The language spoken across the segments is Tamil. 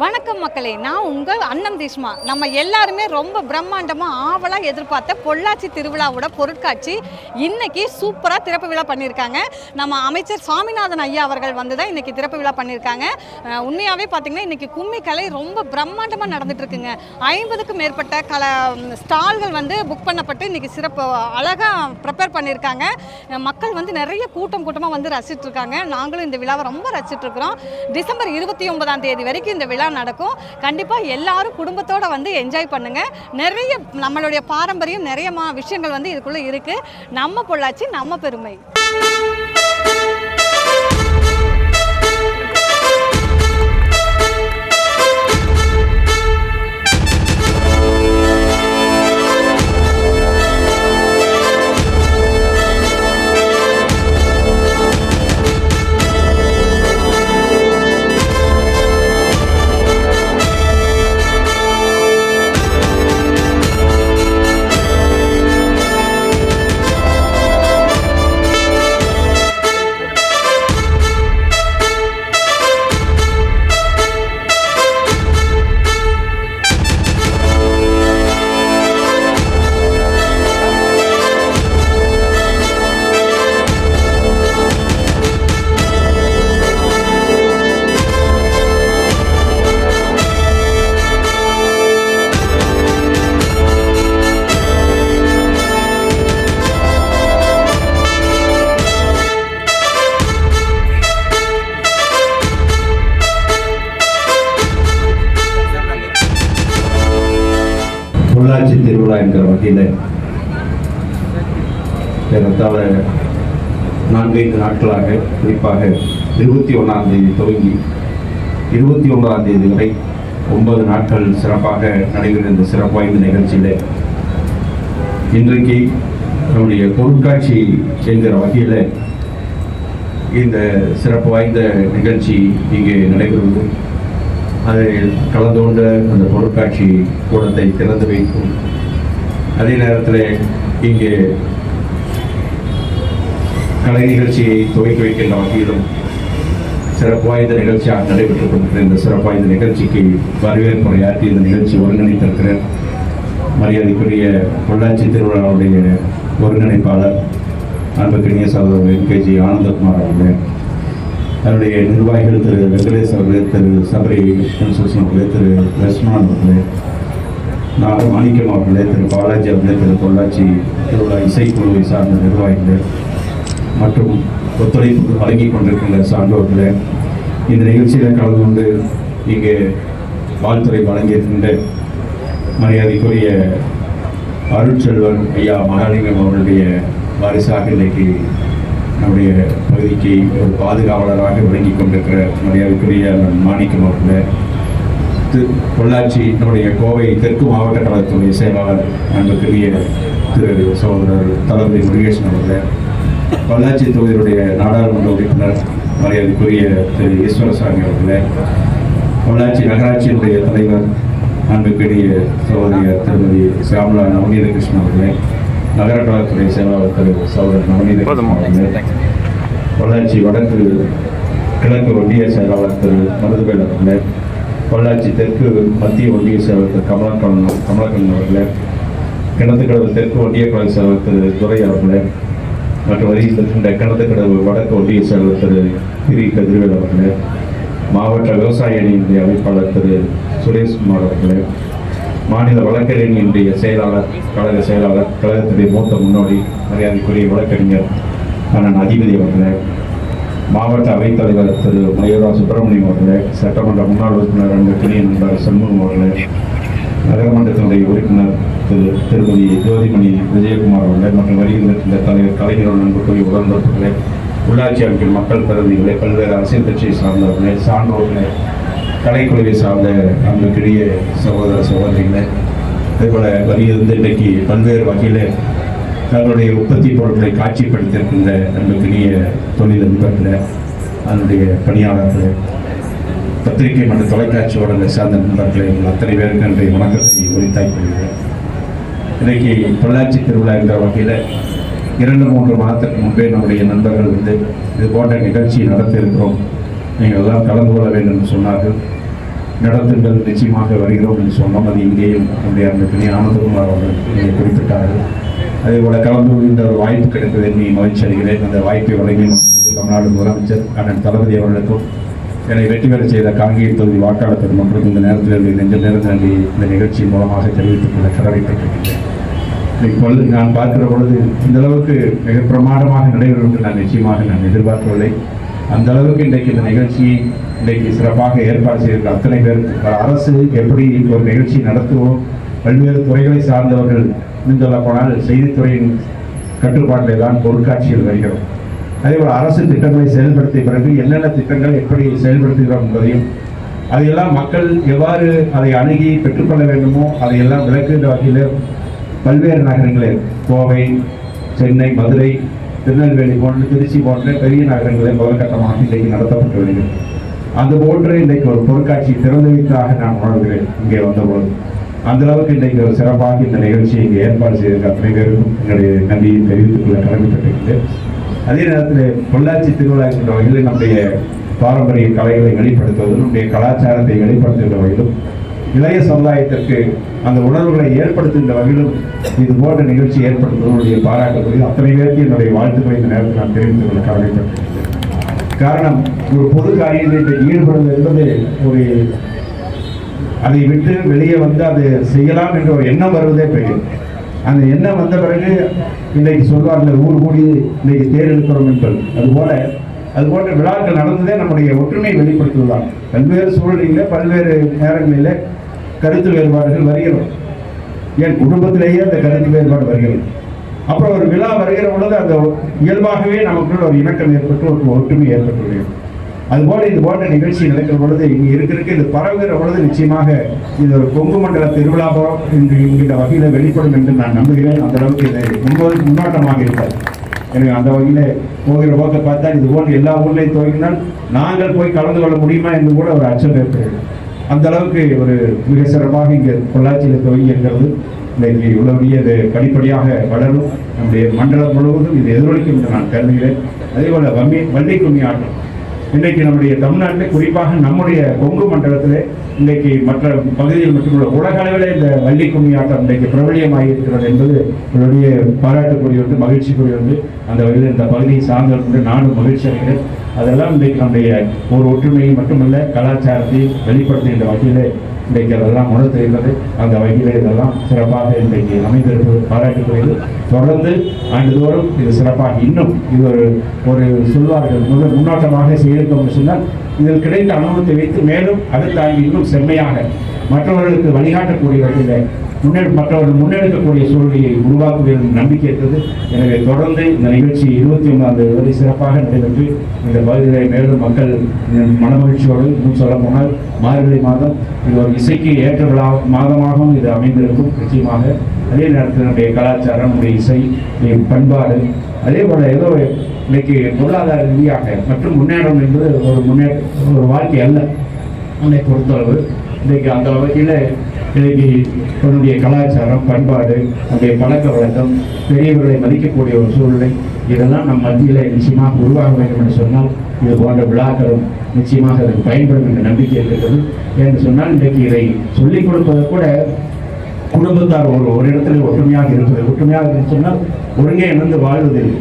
வணக்கம் மக்களே நான் உங்கள் அன்னம் தீஷ்மா. நம்ம எல்லாருமே ரொம்ப பிரம்மாண்டமாக ஆவலாக எதிர்பார்த்த பொள்ளாச்சி திருவிழாவோட பொருட்காட்சி இன்னைக்கு சூப்பராக திறப்பு விழா பண்ணியிருக்காங்க. நம்ம அமைச்சர் சுவாமிநாதன் ஐயா அவர்கள் வந்து தான் இன்னைக்கு திறப்பு விழா பண்ணியிருக்காங்க. உண்மையாகவே பார்த்தீங்கன்னா இன்னைக்கு கும்மி கலை ரொம்ப பிரம்மாண்டமாக நடந்துட்டு இருக்குங்க ஐம்பதுக்கும் மேற்பட்ட கல ஸ்டால்கள் வந்து புக் பண்ணப்பட்டு இன்னைக்கு சிறப்பு அழகாக ப்ரிப்பேர் பண்ணியிருக்காங்க. மக்கள் வந்து நிறைய கூட்டம் கூட்டமாக வந்து ரசிச்சிட்ருக்காங்க நாங்களும் இந்த விழாவை ரொம்ப ரசிச்சிட்ருக்குறோம் டிசம்பர் இருபத்தி ஒன்பதாம் தேதி வரைக்கும் இந்த விழா நடக்கும். கண்டிப்பாக எல்லாரும் குடும்பத்தோட வந்து என்ஜாய் பண்ணுங்க. நிறைய நம்மளுடைய பாரம்பரியம் நிறைய மா விஷயங்கள் வந்து இதுக்குள்ளே இருக்கு. நம்ம பொள்ளாச்சி நம்ம பெருமை. பொள்ளாச்சி திருவிழா என்கிற வகையில் ஏறத்தாழ நான்கைந்து நாட்களாக குறிப்பாக இருபத்தி ஒன்றாம் தேதி துவங்கி இருபத்தி ஒன்றாம் தேதி வரை ஒன்பது நாட்கள் சிறப்பாக நடைபெறும் இந்த சிறப்பு வாய்ந்த நிகழ்ச்சியில் இன்றைக்கு நம்முடைய பொருட்காட்சி என்கிற வகையில் இந்த சிறப்பு வாய்ந்த நிகழ்ச்சி இங்கே நடைபெறுவது அதில் கலந்து கொண்ட அந்த பொருட்காட்சி கூடத்தை திறந்து வைக்கும். அதே நேரத்தில் இங்கே கலை நிகழ்ச்சியை துவக்கி வைக்கின்ற வகையிலும் சிறப்பு வாய்ந்த நிகழ்ச்சியாக நடைபெற்றுக் கொண்டிருக்கிற இந்த சிறப்பு வாய்ந்த நிகழ்ச்சிக்கு வரவேற்புரையாற்றி இந்த நிகழ்ச்சி ஒருங்கிணைத்திருக்கிறேன். மரியாதைக்குரிய பொள்ளாச்சி திருவிழாவுடைய ஒருங்கிணைப்பாளர் அன்புக்கினிய சகோதரர் கே ஜி ஆனந்தகுமார் அவர்கள். அதனுடைய நிர்வாகிகள் திரு வெங்கடேஷ் அவர்களே திரு சபரி கன்ஸ்ட்ரக்ஷன் அவர்களே திரு லட்சுமணன் அவர்களே நான் மாணிக்கம் அவர்களே திரு பாலாஜி அவர்களே திரு பொள்ளாச்சி திருவிழா இசைக்குழுவை சார்ந்த நிர்வாகிகள் மற்றும் ஒத்துழைப்பு வழங்கி கொண்டிருக்கின்ற சான்றோர்களே இந்த நிகழ்ச்சியில் கலந்து கொண்டு இங்கே வாழ்த்துறை வழங்கியிருக்கின்ற மரியாதைக்குரிய அருட்செல்வன் ஐயா மகாலிங்கம் அவர்களுடைய வாரிசாக இன்றைக்கு நம்முடைய பகுதிக்கு ஒரு பாதுகாவலராக விளங்கி கொண்டிருக்கிற மரியாதைக்குரிய மாணிக்கம் அவர்களை திரு பொள்ளாச்சி நம்முடைய கோவை தெற்கு மாவட்ட கழகத்துடைய செயலாளர் அன்புக்குரிய திரு சகோதரர் தளபதி முருகேசன் அவர்களே பொள்ளாச்சி தொகுதியுடைய நாடாளுமன்ற உறுப்பினர் மரியாதைக்குரிய திரு ஈஸ்வரசாமி அவர்களே பொள்ளாச்சி நகராட்சியினுடைய தலைவர் அன்புக்குரிய சகோதரியர் திருமதி சியாமலா நவநீதகிருஷ்ணன் அவர்களே நகர கழகத்துறை செயலாளர் திரு சகோதரர் நவநீத பொள்ளாச்சி வடக்கு கிழக்கு ஒன்றிய செயலாளர் திரு மருதுவேல் அவர்களே பொள்ளாச்சி தெற்கு மத்திய ஒன்றிய செயலாளர் திரு கமலக்கண்ணன் கமலக்கண்ணன் அவர்களே கிணத்துக்கடவு தெற்கு ஒன்றிய கழக செயலாளர் திரு துரை அவர்களே மற்றும் வருகின்ற கிணத்துக்கடவு வடக்கு ஒன்றிய செயலாளர் திரு திரி கதிர்வேல் அவர்களே மாவட்ட விவசாய அணியினுடைய அமைப்பாளர் திரு சுரேஷ்குமார் அவர்களே மாநில வழக்கறிஞருடைய செயலாளர் கழக செயலாளர் கழகத்துடைய மூத்த முன்னோடி மரியாதைக்குரிய வழக்கறிஞர் அண்ணன் அதிபதி அவர்களே மாவட்ட அவைத்தலைவர் திரு மயூரா சுப்பிரமணியம் அவர்களே சட்டமன்ற முன்னாள் உறுப்பினர் அன்பு கிளிய நண்பர் சண்முகம் அவர்களே நகரமன்றத்தினுடைய உறுப்பினர் திரு திருமதி ஜோதிமணி விஜயகுமார் அவர்களே மற்றும் வருகின்ற தலைவர் கலைஞர் நண்புக்குரிய உடன்பிறப்புகளே உள்ளாட்சி அமைப்பின் மக்கள் பிரதிநிதிகளை பல்வேறு அரசியல் கட்சியை சார்ந்தவர்களே சான்றோர்களே கலைக்குழுவை சார்ந்த அன்புக்கிடைய சகோதர சகோதரிகளே அதேபோல இருந்து இன்றைக்கு பல்வேறு வகையில் தங்களுடைய உற்பத்தி பொருட்களை காட்சிப்படுத்தியிருக்கின்ற அன்புக்கினிய தொழில் நண்பர்களே அதனுடைய பணியாளர்கள் பத்திரிகை மற்றும் தொலைக்காட்சி ஊடகங்களை சார்ந்த நண்பர்களை உங்கள் அத்தனை பேருக்கு அன்றைய வணக்கத்தை உரித்தாய் கொள்கிறேன். இன்றைக்கு பொள்ளாச்சி திருவிழா என்ற வகையில் இரண்டு மூன்று மாதத்துக்கு முன்பே நம்முடைய நண்பர்கள் வந்து இது போன்ற நிகழ்ச்சி நடத்தியிருக்கிறோம். நீங்கள் எல்லாம் கலந்து கொள்ள வேண்டும் என்று சொன்னார்கள். நடத்துங்கள் நிச்சயமாக வருகிறோம் என்று சொன்னோம். அது இங்கேயும் நம்முடைய அந்த துணை ஆனந்தகுமார் அவர்கள் இங்கே குறிப்பிட்டார்கள். அதே போல கலந்து கொள்கின்ற ஒரு வாய்ப்பு கிடைத்தது எண்ணி மகிழ்ச்சி அடைகிறேன். அந்த வாய்ப்பை வழங்கி தமிழ்நாடு முதலமைச்சர் அண்ணன் தளபதி அவர்களுக்கும் என்னை வெற்றி பெற செய்த காங்கேய தொகுதி வாக்காளர் பெருமக்களுக்கும் இந்த நேரத்தில் நெஞ்சல் நெஞ்ச இந்த நிகழ்ச்சி மூலமாக தெரிவித்துக் கொள்ள கடமைப்பட்டிருக்கின்றேன் இப்பொழுது நான் பார்க்கிற பொழுது இந்த அளவுக்கு மிக பிரமாண்டமாக நடைபெறும் என்று நான் நிச்சயமாக நான் எதிர்பார்க்கவில்லை. அந்த அளவுக்கு இன்றைக்கு இந்த நிகழ்ச்சியை இன்றைக்கு சிறப்பாக ஏற்பாடு செய்திருக்க அத்தனை பேர். அரசு எப்படி ஒரு நிகழ்ச்சி நடத்துவோம்? பல்வேறு துறைகளை சார்ந்தவர்கள் இன்னும் போனால் செய்தித்துறையின் கட்டுப்பாட்டில் தான் பொருட்காட்சியில் வருகிறோம். அதேபோல் அரசு திட்டங்களை செயல்படுத்திய பிறகு என்னென்ன திட்டங்கள் எப்படி செயல்படுத்துகிறோம் என்பதையும் அதையெல்லாம் மக்கள் எவ்வாறு அதை அணுகி பெற்றுக்கொள்ள வேண்டுமோ அதையெல்லாம் விளக்குகின்ற வகையில் பல்வேறு நகரங்களில் கோவை சென்னை மதுரை திருநெல்வேலி போன்ற திருச்சி போன்ற பெரிய நகரங்களில் முதற்கட்டமாக இன்றைக்கு நடத்தப்பட்டு வருகிறது. அந்த போன்று இன்றைக்கு ஒரு பொருட்காட்சி திறந்து வைத்ததாக நான் உணர்கிறேன். இங்கே வந்தபோது. அந்த அளவுக்கு இன்றைக்கு ஒரு சிறப்பாக இந்த நிகழ்ச்சியை இங்கே ஏற்பாடு செய்திருக்க அத்தனை பேருக்கும் என்னுடைய நன்றியை தெரிவித்துக் கொள்ள கடமைப்பட்டிருக்கிறேன். அதே நேரத்தில் பொள்ளாச்சி திருவிழா என்ற வகையில் நம்முடைய பாரம்பரிய கலைகளை வெளிப்படுத்துவதும் நம்முடைய கலாச்சாரத்தை வெளிப்படுத்துகின்ற வகையிலும் இளைய சமுதாயத்திற்கு அந்த உணர்வுகளை ஏற்படுத்துகின்ற வகையிலும் இது போன்ற நிகழ்ச்சி ஏற்படுத்துவதனுடைய பாராட்டுக்குரிய அத்தனை பேருக்கு என்னுடைய வாழ்த்துக்களை இந்த நேரத்தில் நான் தெரிவித்துக் கொள்ள கடமைப்பட்டிருக்கிறேன் காரணம் ஒரு பொது காரியத்தில் ஈடுபடுவது என்பது ஒரு அதை விட்டு வெளியே வந்து அதை செய்யலாம் என்ற ஒரு எண்ணம் வருவதே பெரிய. அந்த எண்ணம் வந்த பிறகு இன்னைக்கு சொல்வார்கள் ஊர் கூடி இன்னைக்கு தேர் எடுக்கிறோம் என்பது. அதுபோல அது போன்ற விழாக்கள் நடந்ததே நம்முடைய ஒற்றுமையை வெளிப்படுத்துவதுதான் பல்வேறு சூழ்நிலையில் பல்வேறு நேரங்களில் கருத்து வேறுபாடுகள் வருகிறது. என் குடும்பத்திலேயே அந்த கருத்து வேறுபாடு வருகிறது? அப்புறம் ஒரு விழா வருகிற பொழுது அந்த இயல்பாகவே நமக்குள்ள ஒரு இணக்கம் ஏற்பட்டு ஒரு ஒற்றுமை ஏற்பட்டுள்ளது. அதுபோல இது போன்ற நிகழ்ச்சி நடக்கிற பொழுது இங்கே இருக்கிறதுக்கு இது பரவுகிற பொழுது நிச்சயமாக இது ஒரு கொங்கு மண்டல திருவிழாபுரம் இங்கு என்கிற வகையில் வெளிப்படும் என்று நான் நம்புகிறேன். அந்த அளவுக்கு இது முன்னோடு முன்னோட்டமாக இருக்காது. எனக்கு அந்த வகையில் போகிற போக்கை பார்த்தா இது போன்ற எல்லா ஊர்லையும் துவங்கினால் நாங்கள் போய் கலந்து கொள்ள முடியுமா என்று கூட ஒரு அச்சம் ஏற்படுகிறது. அந்த அளவுக்கு ஒரு மிக சிறப்பாக இங்கே பொள்ளாச்சியில் துவங்கி இன்றைக்கு உள்ளபடியே இது படிப்படியாக வளரும். நம்முடைய மண்டலம் முழுவதும் இது எதிரொலிக்கும் என்று நான் கருதுகிறேன். அதே போல் வம்மி வள்ளி கும்மி ஆட்டம். இன்றைக்கு நம்முடைய தமிழ்நாட்டில் குறிப்பாக நம்முடைய கொங்கு மண்டலத்திலே இன்றைக்கு மற்ற பகுதியில் மட்டுமல்ல உலக அளவில் இந்த வள்ளி கும்மி ஆட்டம் இன்றைக்கு பிரபலியமாக இருக்கிறது என்பது என்னுடைய பாராட்டுக்குரிய ஒன்று மகிழ்ச்சிக்குரிய ஒன்று. அந்த வகையில் இந்த பகுதியை சார்ந்தவர்கள் நானும் மகிழ்ச்சி அடைகிறேன் அதெல்லாம் இன்றைக்கு நம்முடைய ஒரு ஒற்றுமையை மட்டுமல்ல கலாச்சாரத்தை வெளிப்படுத்துகின்ற வகையிலே இன்றைக்கு அதெல்லாம் உணர்த்துகின்றது. அந்த வகையில் இதெல்லாம் சிறப்பாக இன்றைக்கு அமைந்திருப்பது பாராட்டுக்குரியது தொடர்ந்து ஆண்டுதோறும் இது சிறப்பாக இன்னும் இது ஒரு ஒரு சொல்வார்கள் முதல் முன்னோட்டமாக செய்திருக்கோம் சொன்னால் இதில் கிடைத்த அனுபவத்தை வைத்து மேலும் அடுத்த ஆண்டு இன்னும் செம்மையாக மற்றவர்களுக்கு வழிகாட்டக்கூடிய வகையில் முன்னெடு மற்றவர்கள் முன்னெடுக்கக்கூடிய சூழ்நிலையை உருவாக்குவதில் நம்பிக்கை இருந்தது எனவே தொடர்ந்து இந்த நிகழ்ச்சி இருபத்தி ஒன்றாம் தேதி வரை சிறப்பாக நடைபெற்று இந்த பகுதியிலே மேலும் மக்கள் மனமகிழ்ச்சியோடு இன்னும் சொல்ல போனால் மார்கழி மாதம் இது ஒரு இசைக்கு ஏற்ற விழா மாதமாகவும் இது அமைந்திருக்கும். நிச்சயமாக அதே நேரத்தில் நம்முடைய கலாச்சாரம் நம்முடைய இசை பண்பாடு அதே போல் ஏதோ இன்னைக்கு பொருளாதார ரீதியாக மற்றும் முன்னேற்றம் என்பது ஒரு முன்னேற்ற ஒரு வாழ்க்கை அல்ல. உன்னை பொறுத்தளவு இன்றைக்கு அந்த வகையில் இன்றைக்கு என்னுடைய கலாச்சாரம் பண்பாடு நம்முடைய பழக்க வழக்கம் பெரியவர்களை மதிக்கக்கூடிய ஒரு சூழ்நிலை இதெல்லாம் நம் மத்தியில் நிச்சயமாக உருவாக வேண்டும் என்று சொன்னால் இது போன்ற விழாக்களும் நிச்சயமாக அதற்கு பயன்படும் என்ற நம்பிக்கை இருக்கிறது. என்று சொன்னால் இன்றைக்கு இதை சொல்லிக் கொடுப்பது கூட குடும்பத்தார் ஒரு ஒரு இடத்துல ஒற்றுமையாக இருப்பது. ஒற்றுமையாக இருந்து சொன்னால் ஒருங்கே இணைந்து வாழ்வதில்லை.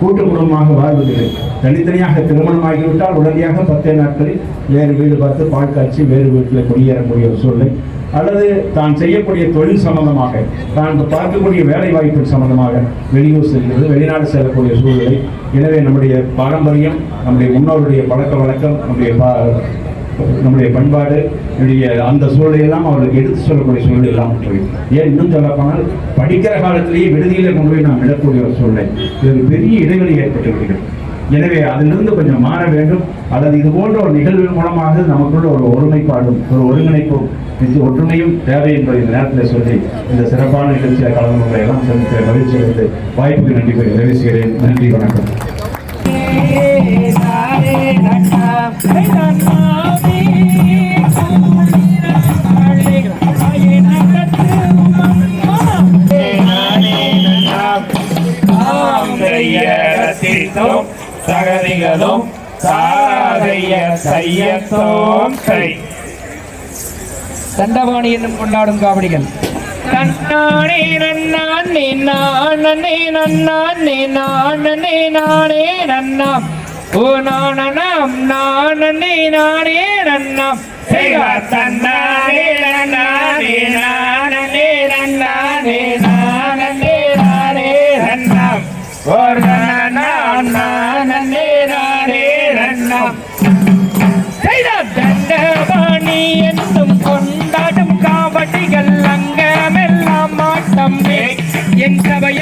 கூட்டு குடும்பமாக வாழ்வதில்லை. தனித்தனியாக திருமணமாகிவிட்டால் உடனடியாக பத்தே நாட்களில் வேறு வீடு பார்த்து பால் காய்ச்சி வேறு வீட்டில் குடியேறக்கூடிய ஒரு சூழ்நிலை. அல்லது தான் செய்யக்கூடிய தொழில் சம்பந்தமாக தான் பார்க்கக்கூடிய வேலை வாய்ப்பு சம்பந்தமாக வெளியூர் செல்கிறது வெளிநாடு செல்லக்கூடிய சூழ்நிலை. எனவே நம்முடைய பாரம்பரியம் நம்முடைய முன்னோருடைய பழக்க வழக்கம் நம்முடைய நம்முடைய பண்பாடு நம்முடைய அந்த சூழலையெல்லாம் அவர்களுக்கு எடுத்து சொல்லக்கூடிய சூழல் எல்லாம் போய். ஏன் இன்னும் சொல்ல போனால் படிக்கிற காலத்திலேயே விடுதியில் கொண்டு போய் நாம் விடக்கூடிய ஒரு சூழ்நிலை. இது ஒரு பெரிய இடைவெளி ஏற்பட்டு விடுகிறது. எனவே அதிலிருந்து கொஞ்சம் மாற வேண்டும். அல்லது இது போன்ற ஒரு நிகழ்வின் மூலமாக நமக்குள்ள ஒரு ஒருமைப்பாடும் ஒரு ஒருங்கிணைப்பும் இது ஒற்றுமையும் தேவை என்பதை இந்த நேரத்தில் சொல்லி இந்த சிறப்பான நிகழ்ச்சியை கலந்து கொள்ள எல்லாம் சந்தித்த மகிழ்ச்சி அடைந்து வாய்ப்புக்கு நன்றி கூறி நிறைவு செய்கிறேன். நன்றி வணக்கம். ரசித்தும் சகதிகளும் சாரைய செய்யத்தோம் கை. தண்டபாணி என்னும் கொண்டாடும் காவடிகள். நன்னே நன்னான் நீ நான் நன்னே நானே நன்னாம் ஓ நானனம் நானே நானே நன்னம் செய்வ தன்னானே நானே நானே நன்னானே நானே நானே நன்னம் ஓர் நானம் நானே நானே நன்னம் செய்த தண்டபாணி என்னும் கொண்டாடும் காவடிகள் அங்கமெல்லாம் மாட்டம் என் சபை